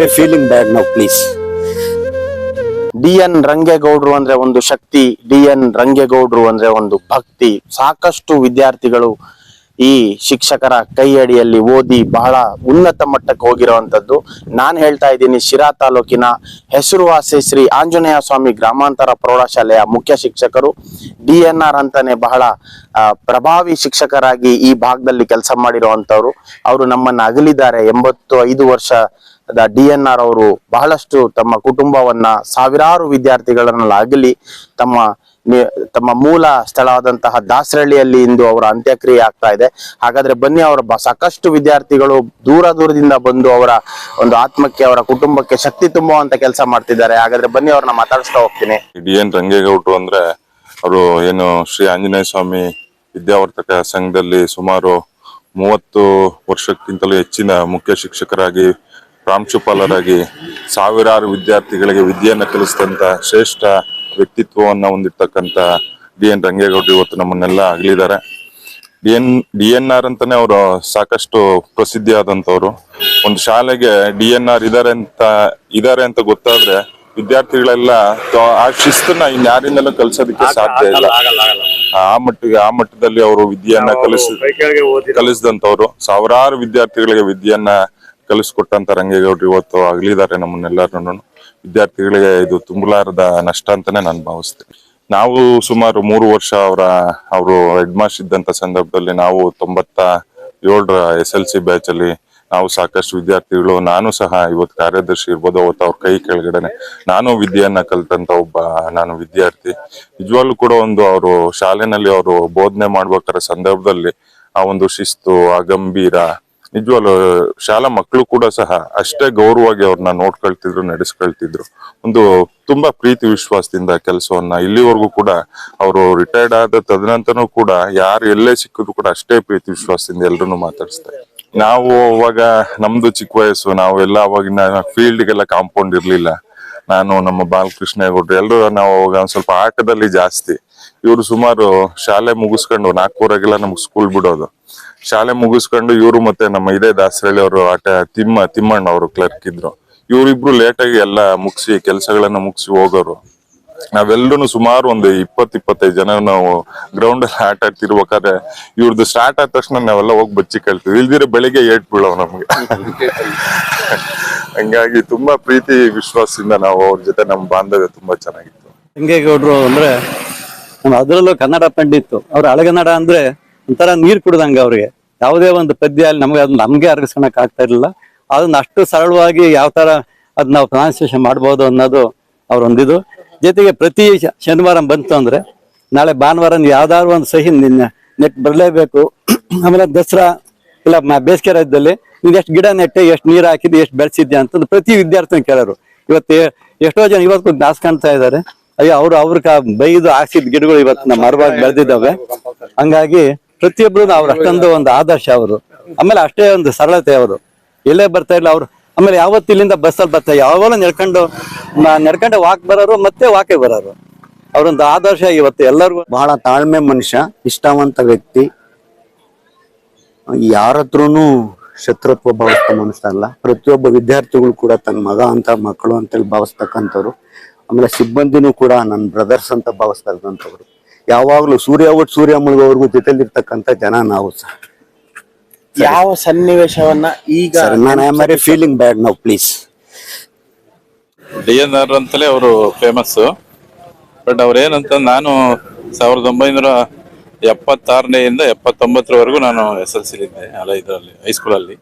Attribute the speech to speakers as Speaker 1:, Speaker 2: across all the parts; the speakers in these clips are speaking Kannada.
Speaker 1: am feeling bad now please.
Speaker 2: D N ರಂಗೇಗೌಡರು ಅಂದ್ರೆ ಒಂದು ಶಕ್ತಿ ಡಿ ಎನ್ ರಂಗೇಗೌಡರು ಅಂದ್ರೆ ಒಂದು ಭಕ್ತಿ ಸಾಕಷ್ಟು ವಿದ್ಯಾರ್ಥಿಗಳು ಈ ಶಿಕ್ಷಕರ ಕೈ ಅಡಿಯಲ್ಲಿ ಓದಿ ಬಹಳ ಉನ್ನತ ಮಟ್ಟಕ್ಕೆ ಹೋಗಿರುವಂತದ್ದು ನಾನು ಹೇಳ್ತಾ ಇದ್ದೀನಿ, ಶಿರಾ ತಾಲೂಕಿನ ಹೆಸರುವಾಸಿ ಶ್ರೀ ಆಂಜನೇಯ ಸ್ವಾಮಿ ಗ್ರಾಮಾಂತರ ಪ್ರೌಢಶಾಲೆಯ ಮುಖ್ಯ ಶಿಕ್ಷಕರು, ಡಿ ಎನ್ ಆರ್ ಅಂತಾನೆ ಬಹಳ ಪ್ರಭಾವಿ ಶಿಕ್ಷಕರಾಗಿ ಈ ಭಾಗದಲ್ಲಿ ಕೆಲಸ ಮಾಡಿರುವಂತವ್ರು ಅವರು ನಮ್ಮನ್ನ ಅಗಲಿದ್ದಾರೆ. ಎಂಬತ್ತು ಐದು ವರ್ಷ ಡಿ ಎನ್ ಆರ್ ಅವರು ಬಹಳಷ್ಟು ತಮ್ಮ ಕುಟುಂಬವನ್ನ ಸಾವಿರಾರು ವಿದ್ಯಾರ್ಥಿಗಳನ್ನ ಅಗಲಿ, ತಮ್ಮ ತಮ್ಮ ಮೂಲ ಸ್ಥಳವಾದಂತಹ ದಾಸರಳ್ಳಿಯಲ್ಲಿ ಇಂದು ಅವರ ಅಂತ್ಯಕ್ರಿಯೆ ಆಗ್ತಾ ಇದೆ. ಹಾಗಾದ್ರೆ ಬನ್ನಿ ಅವರ ಸಾಕಷ್ಟು ವಿದ್ಯಾರ್ಥಿಗಳು ದೂರ ದೂರದಿಂದ ಬಂದು ಅವರ ಒಂದು ಆತ್ಮಕ್ಕೆ, ಅವರ ಕುಟುಂಬಕ್ಕೆ ಶಕ್ತಿ ತುಂಬುವಂತ ಕೆಲಸ ಮಾಡ್ತಿದ್ದಾರೆ. ಹಾಗಾದ್ರೆ ಬನ್ನಿ ಅವ್ರನ್ನ ಮಾತಾಡಿಸ್ತಾ ಹೋಗ್ತೀನಿ.
Speaker 3: ಡಿ ಎನ್ ರಂಗೇಗೌಡರು ಅಂದ್ರೆ ಅವರು ಏನು ಶ್ರೀ ಆಂಜನೇಯ ಸ್ವಾಮಿ ವಿದ್ಯಾವರ್ತಕ ಸಂಘದಲ್ಲಿ ಸುಮಾರು ಮೂವತ್ತು ವರ್ಷಕ್ಕಿಂತಲೂ ಹೆಚ್ಚಿನ ಮುಖ್ಯ ಶಿಕ್ಷಕರಾಗಿ, ಪ್ರಾಂಶುಪಾಲರಾಗಿ ಸಾವಿರಾರು ವಿದ್ಯಾರ್ಥಿಗಳಿಗೆ ವಿದ್ಯೆಯನ್ನು ಕಲಿಸಿದಂಥ ಶ್ರೇಷ್ಠ ವ್ಯಕ್ತಿತ್ವವನ್ನ ಹೊಂದಿರ್ತಕ್ಕಂತ ಡಿ ಎನ್ ರಂಗೇಗೌಡರು ಇವತ್ತು ನಮ್ಮನ್ನೆಲ್ಲ ಅಗಲಿದ್ದಾರೆ. D N D N R ಅಂತಾನೆ ಅವರು ಸಾಕಷ್ಟು ಪ್ರಸಿದ್ಧಿ ಆದಂತವ್ರು ಒಂದು ಶಾಲೆಗೆ ಡಿ ಎನ್ ಆರ್ ಇದಾರೆ ಅಂತ ಇದಾರೆ ಅಂತ ಗೊತ್ತಾದ್ರೆ ವಿದ್ಯಾರ್ಥಿಗಳೆಲ್ಲ ಆ ಶಿಸ್ತನ್ನ ಇನ್ಯಾರಿಂದಲೂ ಕಲಿಸೋದಕ್ಕೆ ಸಾಧ್ಯ ಇಲ್ಲ. ಆ ಮಟ್ಟಿಗೆ ಆ ಮಟ್ಟದಲ್ಲಿ ಅವರು ವಿದ್ಯೆಯನ್ನ ಕಲಿಸ ಕಲಿಸಿದಂತವ್ರು ಸಾವಿರಾರು ವಿದ್ಯಾರ್ಥಿಗಳಿಗೆ ವಿದ್ಯೆಯನ್ನ ಕಲಿಸ್ಕೊಟ್ಟಂತ ರಂಗೇಗೌಡರು ಇವತ್ತು ಅಗಲಿದ್ದಾರೆ ನಮ್ಮನ್ನೆಲ್ಲರನ್ನು ವಿದ್ಯಾರ್ಥಿಗಳಿಗೆ ಇದು ತುಂಬಲಾರದ ನಷ್ಟ ಅಂತಾನೆ ನಾನು ಭಾವಿಸ್ತೇನೆ. ನಾವು ಸುಮಾರು ಮೂರು ವರ್ಷ ಅವರ, ಅವರು ಹೆಡ್ ಮಾಸ್ಟರ್ ಇದ್ದಂತ ಸಂದರ್ಭದಲ್ಲಿ ನಾವು ತೊಂಬತ್ತ ಏಳರ ಎಸ್ ಎಲ್ ಸಿ ಬ್ಯಾಚ್ ಅಲ್ಲಿ ನಾವು ಸಾಕಷ್ಟು ವಿದ್ಯಾರ್ಥಿಗಳು, ನಾನು ಸಹ ಇವತ್ತು ಕಾರ್ಯದರ್ಶಿ ಇರ್ಬೋದು, ಅವತ್ತು ಅವ್ರ ಕೈ ಕೆಳಗಡೆನೆ. ನಾನು ವಿದ್ಯೆಯನ್ನ ಕಲ್ತಂತ ಒಬ್ಬ, ನಾನು ವಿದ್ಯಾರ್ಥಿ. ನಿಜವಾಗ್ಲೂ ಕೂಡ ಒಂದು ಅವರು ಶಾಲೆನಲ್ಲಿ ಅವರು ಬೋಧನೆ ಮಾಡ್ಬೇಕಾದ ಸಂದರ್ಭದಲ್ಲಿ ಆ ಒಂದು ಶಿಸ್ತು, ಆ ಗಂಭೀರ ನಿಜವಾಗ್ಲು ಶಾಲಾ ಮಕ್ಕಳು ಕೂಡ ಸಹ ಅಷ್ಟೇ ಗೌರವವಾಗಿ ಅವ್ರನ್ನ ನೋಡ್ಕೊಳ್ತಿದ್ರು, ನಡೆಸ್ಕೊಳ್ತಿದ್ರು. ಒಂದು ತುಂಬಾ ಪ್ರೀತಿ ವಿಶ್ವಾಸದಿಂದ ಕೆಲಸವನ್ನ ಇಲ್ಲಿವರೆಗೂ ಕೂಡ ಅವರು ರಿಟೈರ್ಡ್ ಆದ ತದನಂತರನೂ ಕೂಡ ಯಾರು ಎಲ್ಲೇ ಸಿಕ್ಕಿದ್ರು ಕೂಡ ಅಷ್ಟೇ ಪ್ರೀತಿ ವಿಶ್ವಾಸದಿಂದ ಎಲ್ಲರೂ ಮಾತಾಡಿಸ್ತಾರೆ. ನಾವು ಅವಾಗ ನಮ್ದು ಚಿಕ್ಕ ವಯಸ್ಸು ನಾವೆಲ್ಲ ಅವಾಗಿನ ಫೀಲ್ಡ್ಗೆಲ್ಲ ಕಾಂಪೌಂಡ್ ಇರ್ಲಿಲ್ಲ. ನಾನು, ನಮ್ಮ ಬಾಲಕೃಷ್ಣ ಗೌಡ್ರು ಎಲ್ಲರೂ ನಾವು ಒಂದ್ ಸ್ವಲ್ಪ ಆಟದಲ್ಲಿ ಜಾಸ್ತಿ. ಇವರು ಸುಮಾರು ಶಾಲೆ ಮುಗಿಸ್ಕೊಂಡು ನಾಲ್ಕೂರಾಗೆಲ್ಲ ನಮ್ಗೆ ಸ್ಕೂಲ್ ಬಿಡೋದು. ಶಾಲೆ ಮುಗಿಸ್ಕೊಂಡು ಇವರು ಮತ್ತೆ ನಮ್ಮ ಇದೇ ದಾಸರಳ್ಳಿ ಅವರು ಆಟ ತಿಮ್ಮ ತಿಮ್ಮಣ್ಣ ಅವರು ಕ್ಲರ್ಕ್ ಇದ್ರು. ಇವರಿಬ್ರು ಲೇಟಾಗಿ ಎಲ್ಲ ಮುಗಿಸಿ ಕೆಲಸಗಳನ್ನ ಮುಗಿಸಿ ಹೋಗೋರು. ನಾವೆಲ್ಲರೂ ಸುಮಾರು ಒಂದು ಇಪ್ಪತ್ ಇಪ್ಪತ್ತೈದು ಜನ ನಾವು ಗ್ರೌಂಡ್ ಅಲ್ಲಿ ಆಟ ಆಡ್ತಿರ್ಬೇಕಾದ್ರೆ ಇವ್ರದ್ದು ಸ್ಟಾರ್ಟ್ ಆದ ತಕ್ಷಣ ನಾವೆಲ್ಲ ಹೋಗಿ ಬಚ್ಚಿ ಕೇಳ್ತೀವಿ. ಇಲ್ದಿರ ಬೆಳಿಗ್ಗೆ ಏಟ್ ಬೀಳವ್ ನಮ್ಗೆ. ಹಂಗಾಗಿ ತುಂಬಾ ಪ್ರೀತಿ, ವಿಶ್ವಾಸದಿಂದ ನಾವು ಅವ್ರ ಜೊತೆ ನಮ್ಮ ಬಾಂಧವ್ಯ ತುಂಬಾ ಚೆನ್ನಾಗಿತ್ತು.
Speaker 4: ಗೌಡ್ರು ಅಂದ್ರೆ ಅದರಲ್ಲೂ ಕನ್ನಡ ಪಂಡಿತ್ತು. ಅವ್ರ ಹಳಗನ್ನಡ ಅಂದ್ರೆ ಒಂಥರ ನೀರ್ ಕುಡ್ದಂಗ ಅವ್ರಿಗೆ. ಯಾವುದೇ ಒಂದು ಪದ್ಯ ಅಲ್ಲಿ ನಮ್ಗೆ ಅದನ್ನ ನಮ್ಗೆ ಅರ್ಗಿಸ್ಕೊಳಕ್ ಆಗ್ತಾ ಇರ್ಲಿಲ್ಲ. ಅದನ್ನ ಅಷ್ಟು ಸರಳವಾಗಿ ಯಾವ ತರ ಅದ್ ನಾವು ಟ್ರಾನ್ಸ್ಲೇಷನ್ ಮಾಡ್ಬೋದು ಅನ್ನೋದು ಅವ್ರ ಒಂದಿದು ಜೊತೆಗೆ ಪ್ರತಿ ಶನಿವಾರ ಬಂತು ಅಂದ್ರೆ ನಾಳೆ ಭಾನುವಾರ ನೀವು ಯಾವ್ದಾದ್ರು ಒಂದು ಸಹಿ ನೆಟ್ ಬರಲೇಬೇಕು. ಆಮೇಲೆ ದಸರಾ ಇಲ್ಲ ಬೇಸಿಗೆ ರಾಜ್ಯದಲ್ಲಿ ನೀನ್ ಎಷ್ಟು ಗಿಡ ನೆಟ್ಟೆ, ಎಷ್ಟು ನೀರು ಹಾಕಿದ್ದೆ, ಎಷ್ಟು ಬೆಳೆಸಿದ್ದೆ ಅಂತಂದು ಪ್ರತಿ ವಿದ್ಯಾರ್ಥಿನ ಕೇಳೋರು. ಇವತ್ತು ಎಷ್ಟೋ ಜನ ಇವತ್ತು ಜ್ಞಾಸ್ ಕಾಣ್ತಾ ಇದ್ದಾರೆ. ಅಯ್ಯೋ, ಅವ್ರು ಅವ್ರ ಕ- ಬೈದು ಹಾಕ್ಸಿದ ಗಿಡಗಳು ಇವತ್ತು ನಮ್ಮ ಮರವಾಗಿ ಬೆಳೆದಿದ್ದಾವೆ. ಹಂಗಾಗಿ ಪ್ರತಿಯೊಬ್ರು ಅವ್ರ ಅಷ್ಟೊಂದು ಒಂದು ಆದರ್ಶ ಅವರು. ಆಮೇಲೆ ಅಷ್ಟೇ ಒಂದು ಸರಳತೆ ಅವರು. ಎಲ್ಲೇ ಬರ್ತಾ ಇಲ್ಲ ಅವ್ರು. ಆಮೇಲೆ ಯಾವತ್ತು ಇಲ್ಲಿಂದ ಬಸ್ಸಲ್ಲಿ ಬರ್ತಾ ಯಾವಾಗಲೂ ನಡ್ಕೊಂಡು ನಡ್ಕೊಂಡು ವಾಕ್ ಬರೋರು ಮತ್ತೆ ವಾಕೆ ಬರೋರು. ಅವರೊಂದು ಆದರ್ಶ ಇವತ್ತು ಎಲ್ಲರಿಗೂ.
Speaker 1: ಬಹಳ ತಾಳ್ಮೆ ಮನುಷ್ಯ, ಇಷ್ಟವಂತ ವ್ಯಕ್ತಿ. ಯಾರತ್ರೂನು ಶತ್ರುತ್ವ ಭಾವಿಸ್ತಾ ಮನುಷ್ಯ ಅಲ್ಲ. ಪ್ರತಿಯೊಬ್ಬ ವಿದ್ಯಾರ್ಥಿಗಳು ಕೂಡ ತನ್ನ ಮಗ ಅಂತ, ಮಕ್ಕಳು ಅಂತೇಳಿ ಭಾವಿಸ್ತಕ್ಕಂಥವ್ರು. ಆಮೇಲೆ ಸಿಬ್ಬಂದಿನೂ ಕೂಡ ನನ್ನ ಬ್ರದರ್ಸ್ ಅಂತ ಭಾವಿಸ್ತಾ ಇದ್ದಂಥವ್ರು. ಯಾವಾಗ್ಲೂ ಸೂರ್ಯ ಒಟ್ಟು ಸೂರ್ಯ ಮುಳುಗೋವರೆಗೂ ಜೊತೆಲಿರ್ತಕ್ಕಂಥ ಜನ ನಾವು ಸಹ
Speaker 2: ಯಾವ ಸನ್ನಿವೇಶವನ್ನ ಈಗ
Speaker 1: ಸರ್ ನಾನು ಫೀಲಿಂಗ್ ಬ್ಯಾಡ್ ನಾವು ಪ್ಲೀಸ್
Speaker 5: ಡಿ ಎನ್ ಆರ್ ಅಂತಲೇ ಅವರು ಫೇಮಸ್ ಬಟ್ ಅವ್ರೇನಂತ ನಾನು ಸಾವಿರದ ಒಂಬೈನೂರ ಎಪ್ಪತ್ತಾರನೆಯಿಂದ ಎಪ್ಪತ್ತೊಂಬತ್ತರವರೆಗೂ ನಾನು ಎಸ್ ಎಲ್ ಸಿಲಿದ್ದೆ ಅಲ್ಲ ಇದರಲ್ಲಿ ಹೈಸ್ಕೂಲಲ್ಲಿ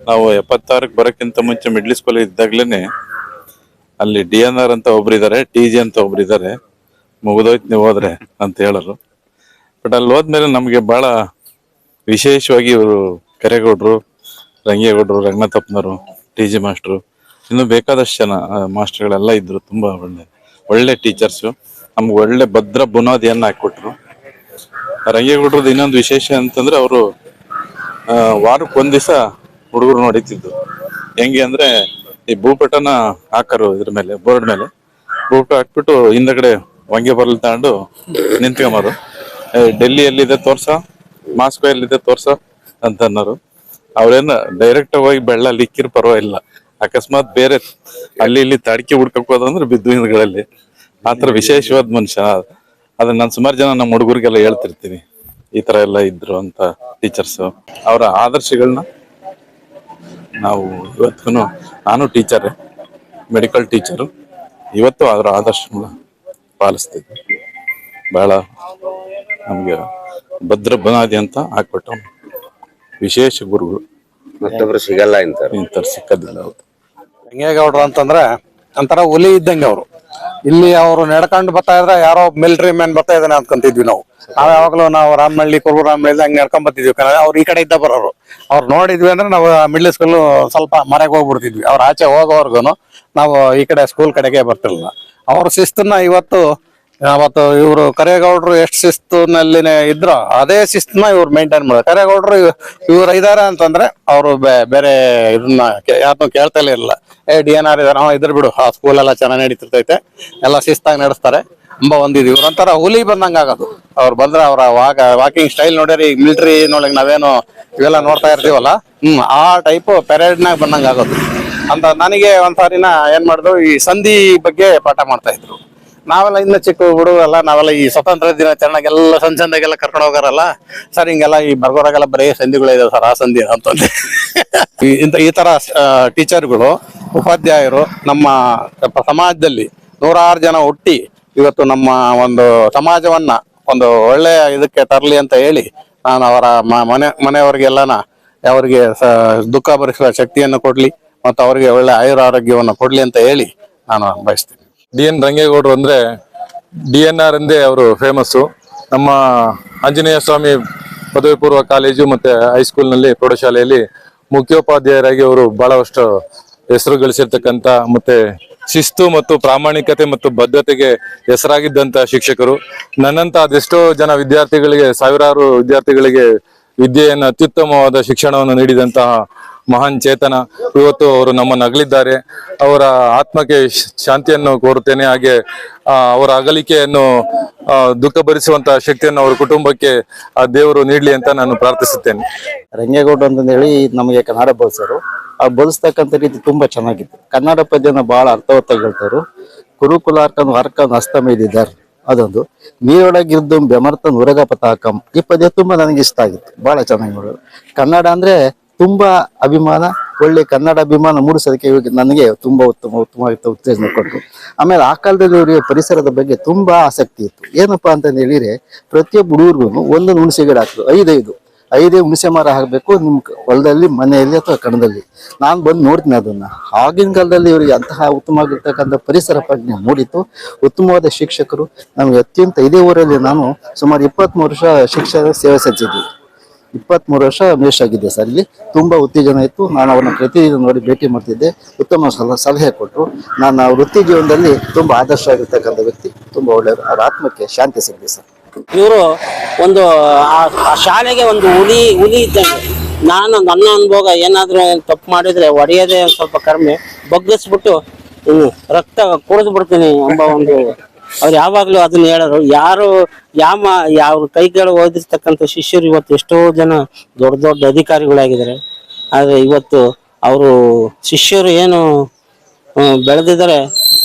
Speaker 5: ನಾವು ಎಪ್ಪತ್ತಾರಕ್ಕೆ ಬರೋಕ್ಕಿಂತ ಮುಂಚೆ ಮಿಡ್ಲ್ ಸ್ಕೂಲ್ ಇದ್ದಾಗಲೇ ಅಲ್ಲಿ ಡಿ ಎನ್ ಆರ್ ಅಂತ ಒಬ್ರಿದ್ದಾರೆ ಟಿ ಜಿ ಅಂತ ಒಬ್ರಿದ್ದಾರೆ ಮುಗಿದೋಯ್ತು ನೀವು ಹೋದ್ರೆ ಅಂತ ಹೇಳೋರು. ಬಟ್ ಅಲ್ಲಿ ಹೋದ್ಮೇಲೆ ನಮಗೆ ಬಹಳ ವಿಶೇಷವಾಗಿ ಇವರು ಕರೆಗೌಡ್ರು, ರಂಗೇಗೌಡರು, ರಂಗನಾಥಪ್ಪನವರು, ಟಿ ಜಿ ಮಾಸ್ಟ್ರು, ಇನ್ನು ಬೇಕಾದಷ್ಟು ಜನ ಮಾಸ್ಟರ್ಗಳೆಲ್ಲ ಇದ್ರು, ತುಂಬಾ ಒಳ್ಳೆ ಒಳ್ಳೆ ಟೀಚರ್ಸು. ನಮ್ಗೆ ಒಳ್ಳೆ ಭದ್ರ ಬುನಾದಿಯನ್ನ ಹಾಕ್ಬಿಟ್ರು. ರಂಗೇಗೌಡ್ರದ್ದು ಇನ್ನೊಂದು ವಿಶೇಷ ಅಂತಂದ್ರೆ ಅವರು ವಾರಕ್ಕೆ ಒಂದ್ ದಿವಸ ಹುಡುಗರು ನಡೀತಿದ್ರು. ಹೆಂಗೆ ಅಂದರೆ ಈ ಭೂಪಟನ ಹಾಕರು ಇದ್ರ ಮೇಲೆ, ಬೋರ್ಡ್ ಮೇಲೆ. ಭೂಪಟ ಹಾಕ್ಬಿಟ್ಟು ಹಿಂದಗಡೆ ವಂಗೆ ಬರಲ್ ತಗೊಂಡು ಡೆಲ್ಲಿ ಎಲ್ಲಿದೆ ತೋರ್ಸ ಮಾಸ್ಕೋ ಎಲ್ಲಿದೆ ತೋರ್ಸ ಅಂತ ಅನ್ನೋರು. ಅವ್ರೇನು ಡೈರೆಕ್ಟ್ ಹೋಗಿ ಬೆಳ್ಳ ಲಿಕ್ಕಿರ್ ಪರವಾಗಿಲ್ಲ. ಅಕಸ್ಮಾತ್ ಬೇರೆ ಅಲ್ಲಿ ಇಲ್ಲಿ ತಡ್ಕಿ ಹುಡ್ಕಕ್ ಹೋದಂದ್ರೆ ಬಿದ್ದು ಹಿಂದ್ಗಳಲ್ಲಿ ಆತರ ವಿಶೇಷವಾದ ಮನುಷ್ಯ. ಅದನ್ನ ನಾನು ಸುಮಾರು ಜನ ನಮ್ಮ ಹುಡುಗರಿಗೆಲ್ಲ ಹೇಳ್ತಿರ್ತೀನಿ. ಈ ತರ ಎಲ್ಲ ಇದ್ರು ಅಂತ ಟೀಚರ್ಸ್ ಅವರ ಆದರ್ಶಗಳನ್ನ ನಾವು ಇವತ್ತಿಗೂ ನಾನು ಟೀಚರ್ ಮೆಡಿಕಲ್ ಟೀಚರು ಇವತ್ತು ಅದರ ಆದರ್ಶಗಳನ್ನ ಪಾಲಿಸ್ತಿದ್ವಿ ಬಹಳ ನಮಗೆ ಭದ್ರ ಬುನಾದಿ ಅಂತ ಹಾಕ್ಬಿಟ್ಟು ವಿಶೇಷ ಗುರುಗಳು.
Speaker 6: ಮತ್ತೊಬ್ರು ಸಿಗಲ್ಲ
Speaker 5: ಇಂಥವ್ರು ಸಿಕ್ಕದಿಲ್ಲ ಅವ್ರು.
Speaker 7: ರಂಗೇಗೌಡರು ಅಂತಂದ್ರೆ ಒಂಥರ ಹುಲಿ ಇದ್ದಂಗೆ ಅವರು. ಇಲ್ಲಿ ಅವರು ನಡ್ಕೊಂಡು ಬರ್ತಾ ಇದ್ರೆ ಯಾರೋ ಮಿಲಿಟರಿ ಮ್ಯಾನ್ ಬರ್ತಾ ಇದ್ದಾನೆ ಅನ್ಕೊಂತಿದ್ವಿ ನಾವು. ನಾವ್ ಯಾವಾಗಲೂ ನಾವು ರಾಮನಹಳ್ಳಿ ಕುರುಬು ರಾಮನಹಳ್ಳಿ ಹಂಗೆ ನಡ್ಕೊಂಡ್ ಬರ್ತಿದ್ವಿ. ಕನ್ನಡ ಅವ್ರು ಈ ಕಡೆ ಇದ್ದ ಬರೋರು. ಅವ್ರು ನೋಡಿದ್ವಿ ಅಂದ್ರೆ ನಾವು ಮಿಡ್ಲ್ ಸ್ಕೂಲ್ ಸ್ವಲ್ಪ ಮರೆಗೆ ಹೋಗ್ಬಿಡ್ತಿದ್ವಿ. ಅವ್ರ ಆಚೆ ಹೋಗೋವರ್ಗು ನಾವು ಈ ಕಡೆ ಸ್ಕೂಲ್ ಕಡೆಗೆ ಬರ್ತಿರ್ಲಿಲ್ಲ. ಅವ್ರ ಶಿಸ್ತನ್ನ ಇವತ್ತು, ಅವತ್ತು ಇವರು ಕರೇಗೌಡರು ಎಷ್ಟು ಶಿಸ್ತಿನಲ್ಲಿ ಇದ್ರೋ ಅದೇ ಶಿಸ್ತನ್ನ ಇವ್ರು ಮೇಂಟೈನ್ ಮಾಡೋದು ಕರೇಗೌಡರು ಇವ್ರು ಇದಾರೆ ಅಂತಂದ್ರೆ ಅವರು ಬೇರೆ ಇದನ್ನ ಯಾರನ್ನೂ ಕೇಳ್ತಲೇ ಇಲ್ಲ ಏ, ಡಿ ಎನ್ ಆರ್ ಇದಾರೆ ಇದ್ರ ಬಿಡು, ಆ ಸ್ಕೂಲ್ ಎಲ್ಲ ಚೆನ್ನಾಗಿ ನಡೀತಿರ್ತೈತೆ, ಎಲ್ಲ ಶಿಸ್ತಾಗಿ ನಡೆಸ್ತಾರೆ ಎಂಬ ಒಂದಿದ್ ಒಂಥರ ಹುಲಿ ಬಂದಂಗ ಆಗೋದು. ಅವ್ರು ಬಂದ್ರೆ ಅವರ ವಾಕ ವಾಕಿಂಗ್ ಸ್ಟೈಲ್ ನೋಡ್ಯಾರಿ, ಈಗ ಮಿಲಿಟರಿ ನೋಡಕ್ ನಾವೇನು ಇವೆಲ್ಲ ನೋಡ್ತಾ ಇರ್ತೀವಲ್ಲ, ಹ್ಮ್, ಆ ಟೈಪ್ ಪೆರೇಡ್ನಾಗ ಬಂದಂಗ ಆಗೋದು. ಅಂತ ನನಗೆ ಒಂದ್ಸಾರಿನ ಏನ್ ಮಾಡಿದ್ರು, ಈ ಸಂಧಿ ಬಗ್ಗೆ ಪಾಠ ಮಾಡ್ತಾ ಇದ್ರು. ನಾವೆಲ್ಲ ಇನ್ನ ಚಿಕ್ಕ ಹುಡುಗರಲ್ಲ, ನಾವೆಲ್ಲ ಈ ಸ್ವತಂತ್ರ ದಿನಾಚರಣೆಗೆಲ್ಲ, ಸಣ್ಣ ಚಂದಾಗೆಲ್ಲ ಕರ್ಕೊಂಡು ಹೋಗಾರಲ್ಲ? ಸರ್, ಹಿಂಗೆಲ್ಲ ಈ ಬರ್ಗೋರಾಗೆಲ್ಲ ಬರೀ ಸಂಧಿಗಳಿದಾವೆ ಸರ್, ಆ ಸಂಧಿ ಅಂತಂದ್ರೆ ಇಂಥ, ಈ ತರ ಟೀಚರ್ಗಳು, ಉಪಾಧ್ಯಾಯರು ನಮ್ಮ ಸಮಾಜದಲ್ಲಿ ನೂರಾರು ಜನ ಹುಟ್ಟಿ ಇವತ್ತು ನಮ್ಮ ಒಂದು ಸಮಾಜವನ್ನ ಒಂದು ಒಳ್ಳೆ ಇದಕ್ಕೆ ತರಲಿ ಅಂತ ಹೇಳಿ ನಾನು ಅವರ ಮನೆ, ಮನೆಯವರಿಗೆಲ್ಲನ ಅವರಿಗೆ ದುಃಖ ಭರಿಸುವ ಶಕ್ತಿಯನ್ನು ಕೊಡ್ಲಿ. ಮತ್ತು ಅವರಿಗೆ ಒಳ್ಳೆ ಆಯುರ ಆರೋಗ್ಯವನ್ನು ಕೊಡ್ಲಿ ಅಂತ ಹೇಳಿ ನಾನು ಬಯಸ್ತೀನಿ.
Speaker 3: ಡಿ ಎನ್ ರಂಗೇಗೌಡರು ಅಂದ್ರೆ ಡಿ ಎನ್ ಆರ್ ಎಂದೇ ಅವರು ಫೇಮಸ್ಸು ನಮ್ಮ ಆಂಜನೇಯ ಸ್ವಾಮಿ ಪದವಿ ಪೂರ್ವ ಕಾಲೇಜು ಮತ್ತೆ ಹೈಸ್ಕೂಲ್ನಲ್ಲಿ ಪ್ರೌಢಶಾಲೆಯಲ್ಲಿ ಮುಖ್ಯೋಪಾಧ್ಯಾಯರಾಗಿ ಅವರು ಬಹಳಷ್ಟು ಹೆಸರು ಗಳಿಸಿರ್ತಕ್ಕಂಥ ಮತ್ತೆ ಶಿಸ್ತು ಮತ್ತು ಪ್ರಾಮಾಣಿಕತೆ ಮತ್ತು ಬದ್ಧತೆಗೆ ಹೆಸರಾಗಿದ್ದಂಥ ಶಿಕ್ಷಕರು. ನನ್ನಂತ ಅದೆಷ್ಟೋ ಜನ ವಿದ್ಯಾರ್ಥಿಗಳಿಗೆ, ಸಾವಿರಾರು ವಿದ್ಯಾರ್ಥಿಗಳಿಗೆ ವಿದ್ಯೆಯನ್ನು ಅತ್ಯುತ್ತಮವಾದ ಶಿಕ್ಷಣವನ್ನು ನೀಡಿದಂತಹ ಮಹಾನ್ ಚೇತನ. ಇವತ್ತು ಅವರು ನಮ್ಮನ್ನು ಅಗಲಿದ್ದಾರೆ ಅವರ ಆತ್ಮಕ್ಕೆ ಶಾಂತಿಯನ್ನು ಕೋರುತ್ತೇನೆ ಹಾಗೆ ಅವರ ಅಗಲಿಕೆಯನ್ನು ದುಃಖ ಭರಿಸುವಂತಹ ಶಕ್ತಿಯನ್ನು ಅವರ ಕುಟುಂಬಕ್ಕೆ ಆ ದೇವರು ನೀಡಲಿ ಅಂತ ನಾನು ಪ್ರಾರ್ಥಿಸುತ್ತೇನೆ.
Speaker 8: ರಂಗೇಗೌಡ ಅಂತಂದೇಳಿ ನಮಗೆ ಕನ್ನಡ ಬೋಧಿಸೋರು ಆ ಬಳಸ್ತಕ್ಕಂಥ ರೀತಿ ತುಂಬಾ ಚೆನ್ನಾಗಿತ್ತು. ಕನ್ನಡ ಪದ್ಯನ ಬಹಳ ಅರ್ಥವತ್ತಾಗಿ ಹೇಳ್ತಾರು ಕುರುಕುಲ ಅರ್ಕನ್ ಅರ್ಕನ್ ಇದ್ದಾರೆ ಅದೊಂದು. ನೀರೊಳಗಿದ್ದು ಬೆಮರ್ತನ್ ಉರಗ ಪತಾಕಂ ಈ ಪದ್ಯ ತುಂಬಾ ನನಗೆ ಇಷ್ಟ ಆಗಿತ್ತು. ಬಹಳ ಚೆನ್ನಾಗಿ ನೋಡೋದು ಕನ್ನಡ ಅಂದ್ರೆ ತುಂಬಾ ಅಭಿಮಾನ, ಒಳ್ಳೆ ಕನ್ನಡ ಅಭಿಮಾನ ಮೂಡಿಸೋದಕ್ಕೆ ಇವಾಗ ನನಗೆ ತುಂಬಾ ಉತ್ತಮ ಉತ್ತಮವಾಗಿ ಉತ್ತೇಜನ ಕೊಟ್ಟರು ಆಮೇಲೆ ಆ ಕಾಲದಲ್ಲಿ ಇವರಿಗೆ ಪರಿಸರದ ಬಗ್ಗೆ ತುಂಬಾ ಆಸಕ್ತಿ ಇತ್ತು. ಏನಪ್ಪಾ ಅಂತ ಹೇಳಿದ್ರೆ, ಪ್ರತಿಯೊಬ್ಬ ಹುಡುಗರಿಗೂ ಒಂದೊಂದು ಹುಣಸೆ ಗಿಡ ಹಾಕಿದ್ರು ಐದೈದು. ಐದೇ ಹುಣಸೆ ಮರ ಹಾಕಬೇಕು ನಿಮ್ ಹೊಲದಲ್ಲಿ, ಮನೆಯಲ್ಲಿ ಅಥವಾ ಕಣದಲ್ಲಿ. ನಾನು ಬಂದು ನೋಡ್ತೀನಿ ಅದನ್ನ. ಆಗಿನ ಕಾಲದಲ್ಲಿ ಇವರಿಗೆ ಅಂತಹ ಉತ್ತಮವಾಗಿರ್ತಕ್ಕಂಥ ಪರಿಸರ ಪ್ರಜ್ಞೆ ಮೂಡಿತ್ತು. ಉತ್ತಮವಾದ ಶಿಕ್ಷಕರು. ನಮಗೆ ಅತ್ಯಂತ ಇದೇ ಊರಲ್ಲಿ ನಾನು ಸುಮಾರು ಇಪ್ಪತ್ಮೂರು ವರ್ಷ ಶಿಕ್ಷಣ ಸೇವೆ ಇಪ್ಪತ್ಮೂರು ವರ್ಷ ಮೇಷ್ ಆಗಿದ್ದೆ ಸರ್. ಇಲ್ಲಿ ತುಂಬಾ ಉತ್ತೇಜನ ಇತ್ತು. ನಾನು ಅವ್ರನ್ನ ಪ್ರತಿದಿನ ನೋಡಿ ಭೇಟಿ ಮಾಡ್ತಿದ್ದೆ. ಉತ್ತಮ ಸಲ- ಸಲಹೆ ಕೊಟ್ಟರು ನನ್ನ ವೃತ್ತಿ ಜೀವನದಲ್ಲಿ ತುಂಬಾ ಆದರ್ಶ ಆಗಿರ್ತಕ್ಕಂಥ ವ್ಯಕ್ತಿ. ತುಂಬಾ ಒಳ್ಳೆಯವರು. ಅವರ ಆತ್ಮಕ್ಕೆ ಶಾಂತಿ ಸಿಗಲಿ ಸರ್.
Speaker 9: ಇವರು ಒಂದು, ಆ- ಶಾಲೆಗೆ ಒಂದು ಹುಲಿ ಹುಲಿ ಇದ್ದಂಗೆ ನಾನು ನನ್ನ ಅನುಭವ ಏನಾದರೂ ತಪ್ಪು ಮಾಡಿದರೆ ಒಡೆಯೋದೇ ಸ್ವಲ್ಪ ಕಡಿಮೆ. ಬಗ್ಗಿಸ್ಬಿಟ್ಟು ರಕ್ತ ಕುಡಿದು ಬಿಡ್ತೀನಿ ಎಂಬ ಒಂದು ಅವ್ರು ಯಾವಾಗ್ಲೂ ಅದನ್ನ ಹೇಳೋರು. ಯಾರು ಯಾಮ ಯಾವ ಕೈಗಳು ಓದಿರ್ತಕ್ಕಂಥ ಶಿಷ್ಯರು ಇವತ್ತು ಎಷ್ಟೋ ಜನ ದೊಡ್ಡ ದೊಡ್ಡ ಅಧಿಕಾರಿಗಳಾಗಿದ್ದಾರೆ. ಆದ್ರೆ ಇವತ್ತು ಅವರು ಶಿಷ್ಯರು ಏನು ಬೆಳೆದಿದ್ದಾರೆ.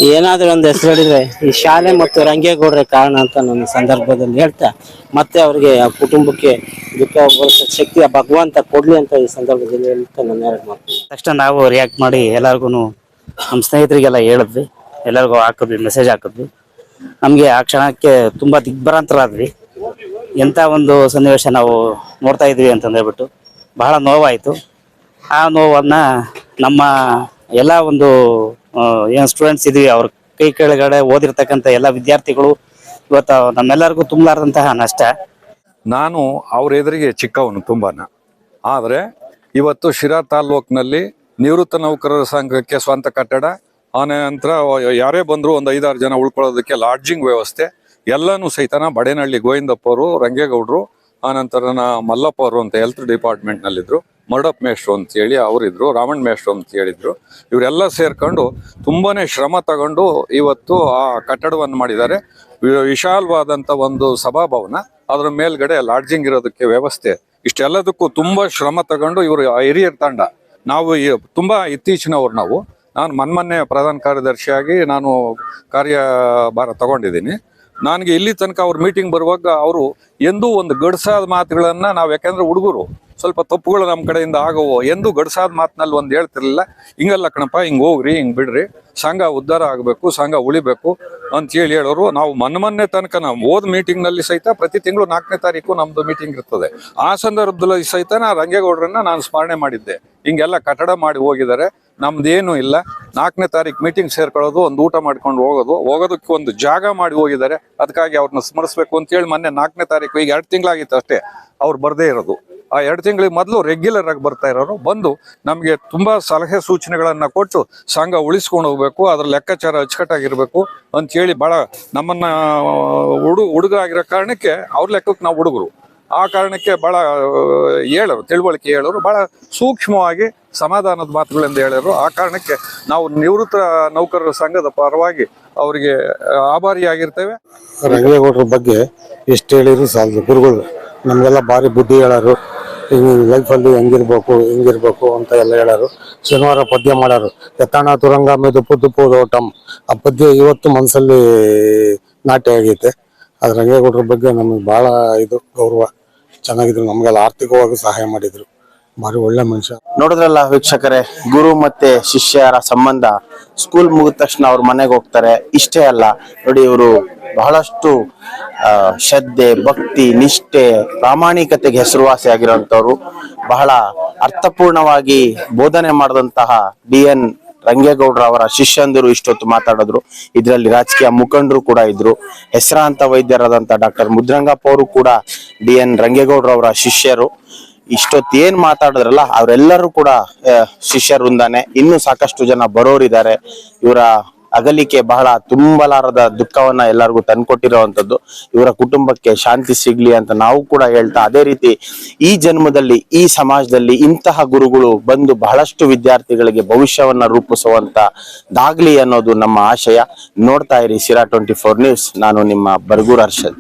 Speaker 9: ಏನಾದ್ರೂ ಒಂದು ಹೆಸರು ಹೇಳಿದ್ರೆ ಈ ಶಾಲೆ ಮತ್ತು ರಂಗೇಗೌಡ್ರೆ ಕಾರಣ ಅಂತ ನನ್ನ ಸಂದರ್ಭದಲ್ಲಿ ಹೇಳ್ತಾ, ಮತ್ತೆ ಅವರಿಗೆ ಆ ಕುಟುಂಬಕ್ಕೆ ದುಃಖ ಶಕ್ತಿ, ಆ ಭಗವಂತ ಕೊಡ್ಲಿ ಅಂತ ಈ ಸಂದರ್ಭದಲ್ಲಿ ಹೇಳ್ತಾ ನಾನು ಎರಡು ಮಾಡ್ತೀನಿ
Speaker 10: ತಕ್ಷಣ ನಾವು ರಿಯಾಕ್ಟ್ ಮಾಡಿ ಎಲ್ಲರಿಗೂ ನಮ್ಮ ಸ್ನೇಹಿತರಿಗೆಲ್ಲ ಹೇಳಿದ್ವಿ. ಎಲ್ಲರಿಗೂ ಹಾಕಿದ್ವಿ ಮೆಸೇಜ್ ಹಾಕಿದ್ವಿ. ನಮಗೆ ಆ ಕ್ಷಣಕ್ಕೆ ತುಂಬ ದಿಗ್ಭ್ರಾಂತರಾದ್ವಿ. ಎಂಥ ಒಂದು ಸನ್ನಿವೇಶ ನಾವು ನೋಡ್ತಾ ಇದ್ವಿ ಅಂತ ಹೇಳ್ಬಿಟ್ಟು ಬಹಳ ನೋವಾಯಿತು. ಆ ನೋವನ್ನು ನಮ್ಮ ಎಲ್ಲ ಒಂದು ಏನು ಸ್ಟೂಡೆಂಟ್ಸ್ ಇದ್ವಿ, ಅವ್ರ ಕೈ ಕೆಳಗಡೆ ಓದಿರ್ತಕ್ಕಂಥ ಎಲ್ಲ ವಿದ್ಯಾರ್ಥಿಗಳು, ಇವತ್ತು ನಮ್ಮೆಲ್ಲರಿಗೂ ತುಂಬಲಾರ್ದಂತಹ ನಷ್ಟ.
Speaker 11: ನಾನು ಅವ್ರ ಎದುರಿಗೆ ಚಿಕ್ಕವನು ತುಂಬಾನ. ಆದರೆ ಇವತ್ತು ಶಿರಾ ತಾಲ್ಲೂಕಿನಲ್ಲಿ ನಿವೃತ್ತ ನೌಕರರ ಸಂಘಕ್ಕೆ ಸ್ವಂತ ಕಟ್ಟಡ ಆನಂತರ ಯಾರೇ ಬಂದ್ರು ಒಂದು ಐದಾರು ಜನ ಉಳ್ಕೊಳ್ಳೋದಕ್ಕೆ ಲಾಡ್ಜಿಂಗ್ ವ್ಯವಸ್ಥೆ, ಎಲ್ಲನೂ ಸಹಿತನ ಬಡೇನಹಳ್ಳಿ ಗೋವಿಂದಪ್ಪ ಅವರು, ರಂಗೇಗೌಡರು ಆನಂತರ ಮಲ್ಲಪ್ಪ ಅವರು ಅಂತ ಹೆಲ್ತ್ ಡಿಪಾರ್ಟ್ಮೆಂಟ್ ನಲ್ಲಿದ್ರು, ಮರ್ಡಪ್ ಮೇಷ್ಟ್ರು ಅಂತ ಹೇಳಿ ಅವರಿದ್ರು ರಾಮಣ್ ಮೇಷ್ಟ್ರು ಅಂತ ಹೇಳಿದ್ರು, ಇವರೆಲ್ಲ ಸೇರ್ಕೊಂಡು ತುಂಬಾನೇ ಶ್ರಮ ತಗೊಂಡು ಇವತ್ತು ಆ ಕಟ್ಟಡವನ್ನು ಮಾಡಿದ್ದಾರೆ. ವಿಶಾಲವಾದಂಥ ಒಂದು ಸಭಾಭವನ, ಅದರ ಮೇಲ್ಗಡೆ ಲಾಡ್ಜಿಂಗ್ ಇರೋದಕ್ಕೆ ವ್ಯವಸ್ಥೆ, ಇಷ್ಟೆಲ್ಲದಕ್ಕೂ ತುಂಬಾ ಶ್ರಮ ತಗೊಂಡು ಇವರು ಹಿರಿಯರ್ ತಂಡ. ನಾವು ತುಂಬಾ ಇತ್ತೀಚಿನವ್ರು ನಾವು. ನಾನು ಮನ್ಮೊನ್ನೆ ಪ್ರಧಾನ ಕಾರ್ಯದರ್ಶಿಯಾಗಿ ನಾನು ಕಾರ್ಯಭಾರ ತಗೊಂಡಿದ್ದೀನಿ. ನನಗೆ ಇಲ್ಲಿ ತನಕ ಅವ್ರ ಮೀಟಿಂಗ್ ಬರುವಾಗ ಅವರು ಎಂದೂ ಒಂದು ಗಡ್ಸಾದ ಮಾತುಗಳನ್ನು ನಾವು ಯಾಕೆಂದ್ರೆ ಹುಡುಗರು ಸ್ವಲ್ಪ ತಪ್ಪುಗಳು ನಮ್ಮ ಕಡೆಯಿಂದ ಆಗವು ಎಂದು ಗಡ್ಸಾದ ಮಾತಿನಲ್ಲಿ ಒಂದು ಹೇಳ್ತಿರ್ಲಿಲ್ಲ. ಹಿಂಗಲ್ಲ ಕಣಪ್ಪ, ಹಿಂಗೆ ಹೋಗ್ರಿ, ಹಿಂಗೆ ಬಿಡ್ರಿ. ಸಂಘ ಉದ್ಧಾರ ಆಗಬೇಕು, ಸಂಘ ಉಳಿಬೇಕು ಅಂತೇಳಿ ಹೇಳೋರು. ನಾವು ಮೊನ್ನೆ ತನಕ ನಾವು ಹೋದ ಮೀಟಿಂಗ್ನಲ್ಲಿ ಸಹಿತ ಪ್ರತಿ ತಿಂಗಳು ನಾಲ್ಕನೇ ತಾರೀಕು ನಮ್ಮದು ಮೀಟಿಂಗ್ ಇರ್ತದೆ. ಆ ಸಂದರ್ಭದಲ್ಲಿ ಸಹಿತ ನಾ ರಂಗೇಗೌಡರನ್ನ ನಾನು ಸ್ಮರಣೆ ಮಾಡಿದ್ದೆ. ಹಿಂಗೆಲ್ಲ ಕಟ್ಟಡ ಮಾಡಿ ಹೋಗಿದ್ದಾರೆ. ನಮ್ದೇನು ಇಲ್ಲ. ನಾಲ್ಕನೇ ತಾರೀಕು ಮೀಟಿಂಗ್ ಸೇರ್ಕೊಳ್ಳೋದು, ಒಂದು ಊಟ ಮಾಡ್ಕೊಂಡು ಹೋಗೋದು. ಹೋಗೋದಕ್ಕೆ ಒಂದು ಜಾಗ ಮಾಡಿ ಹೋಗಿದ್ದಾರೆ. ಅದಕ್ಕಾಗಿ ಅವ್ರನ್ನ ಸ್ಮರಿಸ್ಬೇಕು ಅಂತ ಹೇಳಿ ಮೊನ್ನೆ ನಾಲ್ಕನೇ ತಾರೀಕು ಈಗ ಎರಡು ತಿಂಗಳಾಗಿತ್ತು ಅಷ್ಟೇ, ಅವ್ರು ಬರದೇ ಇರೋದು. ಆ ಎರಡು ತಿಂಗಳಿಗೆ ಮೊದಲು ರೆಗ್ಯುಲರ್ ಆಗಿ ಬರ್ತಾ ಇರೋರು. ಬಂದು ನಮಗೆ ತುಂಬ ಸಲಹೆ ಸೂಚನೆಗಳನ್ನು ಕೊಟ್ಟು ಸಂಘ ಉಳಿಸ್ಕೊಂಡು ಹೋಗ್ಬೇಕು, ಅದ್ರ ಲೆಕ್ಕಾಚಾರ ಅಚ್ಚುಕಟ್ಟಾಗಿರ್ಬೇಕು ಅಂತ ಹೇಳಿ ಬಹಳ ನಮ್ಮನ್ನ ಹುಡು ಹುಡುಗ ಆಗಿರೋ ಕಾರಣಕ್ಕೆ ಅವ್ರ ಲೆಕ್ಕಕ್ಕೆ ನಾವು ಹುಡುಗರು. ಆ ಕಾರಣಕ್ಕೆ ಬಹಳ ಹೇಳರು ತಿಳುವಳಿಕೆ ಹೇಳೋರು ಬಹಳ ಸೂಕ್ಷ್ಮವಾಗಿ ಸಮಾಧಾನದ ಮಾತುಗಳಿಂದ ಹೇಳಿದ್ರು ಆ ಕಾರಣಕ್ಕೆ ನಾವು ನಿವೃತ್ತ ನೌಕರರ ಸಂಘದ ಪರವಾಗಿ ಅವರಿಗೆ ಆಭಾರಿಯಾಗಿರ್ತೇವೆ.
Speaker 7: ರಂಗೇಗೌಡರ ಬಗ್ಗೆ ಎಷ್ಟು ಹೇಳಿದ್ರು ಸಾಲದು. ಗುರುಗಳು, ನಮಗೆಲ್ಲ ಭಾರಿ ಬುದ್ಧಿ ಹೇಳೋರು. ಲೈಫಲ್ಲಿ ಹೆಂಗಿರ್ಬೇಕು ಹೆಂಗಿರ್ಬೇಕು ಅಂತ ಎಲ್ಲ ಹೇಳೋರು. ಶನಿವಾರ ಪದ್ಯ ಮಾಡೋರು ಎತ್ತಣ ತುರಂಗ ಮೇ ದುಪ್ಪು ಓಟಂ. ಆ ಪದ್ಯ ಇವತ್ತು ಮನಸ್ಸಲ್ಲಿ ನಾಟ್ಯ ಆಗೈತೆ. ಅದು ರಂಗೇಗೌಡರ ಬಗ್ಗೆ ನಮಗೆ ಭಾಳ ಇದು ಗೌರವ. ಚೆನ್ನಾಗಿದ್ರು, ನಮಗೆಲ್ಲ ಆರ್ಥಿಕವಾಗಿ ಸಹಾಯ ಮಾಡಿದ್ರು. ಬಾರಿ ಒಳ್ಳೆ ಮನುಷ್ಯ.
Speaker 2: ನೋಡಿದ್ರಲ್ಲ ವೀಕ್ಷಕರೇ, ಗುರು ಮತ್ತೆ ಶಿಷ್ಯರ ಸಂಬಂಧ? ಸ್ಕೂಲ್ ಮುಗಿದ ತಕ್ಷಣ ಅವ್ರ ಮನೆಗೆ ಹೋಗ್ತಾರೆ. ಇಷ್ಟೇ ಅಲ್ಲ, ನೋಡಿ ಇವರು ಬಹಳಷ್ಟು ಶ್ರದ್ಧೆ, ಭಕ್ತಿ, ನಿಷ್ಠೆ, ಪ್ರಾಮಾಣಿಕತೆಗೆ ಹೆಸರುವಾಸಿ ಆಗಿರುವಂತವ್ರು ಬಹಳ ಅರ್ಥಪೂರ್ಣವಾಗಿ ಬೋಧನೆ ಮಾಡಿದಂತಹ ಡಿ ಎನ್ ರಂಗೇಗೌಡ್ರ ಅವರ ಶಿಷ್ಯಂದರು ಇಷ್ಟೊತ್ತು ಮಾತಾಡಿದ್ರು. ಇದರಲ್ಲಿ ರಾಜಕೀಯ ಮುಖಂಡರು ಕೂಡ ಇದ್ರು. ಹೆಸರಾಂತ ವೈದ್ಯರಾದಂತ ಡಾಕ್ಟರ್ ಮುದ್ರಂಗಪ್ಪ ಅವರು ಕೂಡ ಡಿ ಎನ್ ರಂಗೇಗೌಡ್ರ ಅವರ ಶಿಷ್ಯರು. ಇಷ್ಟೊತ್ತು ಏನ್ ಮಾತಾಡಿದ್ರಲ್ಲ, ಅವರೆಲ್ಲರೂ ಕೂಡ ಶಿಷ್ಯರುಂದಾನೆ ಇನ್ನೂ ಸಾಕಷ್ಟು ಜನ ಬರೋರಿದ್ದಾರೆ. ಇವರ ಅಗಲಿಕೆ ಬಹಳ ತುಂಬಲಾರದ ದುಃಖವನ್ನ ಎಲ್ಲರಿಗೂ ತಂದ್ಕೊಟ್ಟಿರುವಂತದ್ದು ಇವರ ಕುಟುಂಬಕ್ಕೆ ಶಾಂತಿ ಸಿಗ್ಲಿ ಅಂತ ನಾವು ಕೂಡ ಹೇಳ್ತಾ ಅದೇ ರೀತಿ ಈ ಜನ್ಮದಲ್ಲಿ, ಈ ಸಮಾಜದಲ್ಲಿ ಇಂತಹ ಗುರುಗಳು ಬಂದು ಬಹಳಷ್ಟು ವಿದ್ಯಾರ್ಥಿಗಳಿಗೆ ಭವಿಷ್ಯವನ್ನ ರೂಪಿಸುವಂತ ದಾಗ್ಲಿ ಅನ್ನೋದು ನಮ್ಮ ಆಶಯ. ನೋಡ್ತಾ ಇರಿ ಸಿರಾ ಟ್ವೆಂಟಿ ಫೋರ್ ನ್ಯೂಸ್. ನಾನು ನಿಮ್ಮ ಬರ್ಗೂರ್ ಹರ್ಷದ್.